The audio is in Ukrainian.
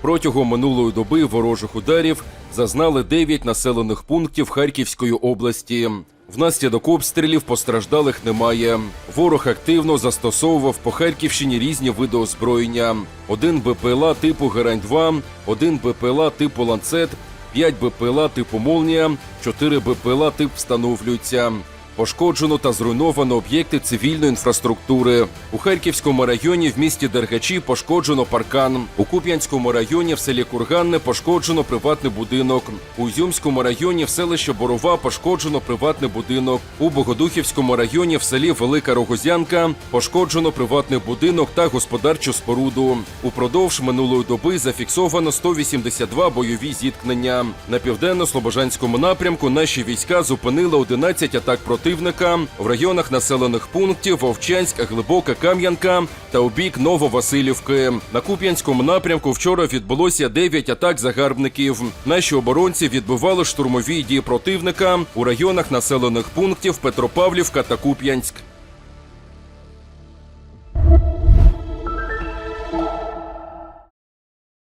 Протягом минулої доби ворожих ударів зазнали 9 населених пунктів Харківської області. Внаслідок обстрілів постраждалих немає. Ворог активно застосовував по Харківщині різні види озброєння: один БПЛА типу Герань-2, один БПЛА типу Ланцет, 5 БПЛА типу Молнія, 4 БПЛА тип встановлюються. Пошкоджено та зруйновано об'єкти цивільної інфраструктури. У Харківському районі в місті Дергачі пошкоджено паркан. У Куп'янському районі в селі Курганне пошкоджено приватний будинок. У Ізюмському районі в селищі Борова пошкоджено приватний будинок. У Богодухівському районі в селі Велика Рогозянка пошкоджено приватний будинок та господарчу споруду. Упродовж минулої доби зафіксовано 182 бойові зіткнення. На південно-слобожанському напрямку наші війська зупинили 11 атак противника в районах населених пунктів Вовчанськ, Глибока Кам'янка та у бік Нововасилівки. На Куп'янському напрямку вчора відбулося 9 атак загарбників. Наші оборонці відбивали штурмові дії противника у районах населених пунктів Петропавлівка та Куп'янськ.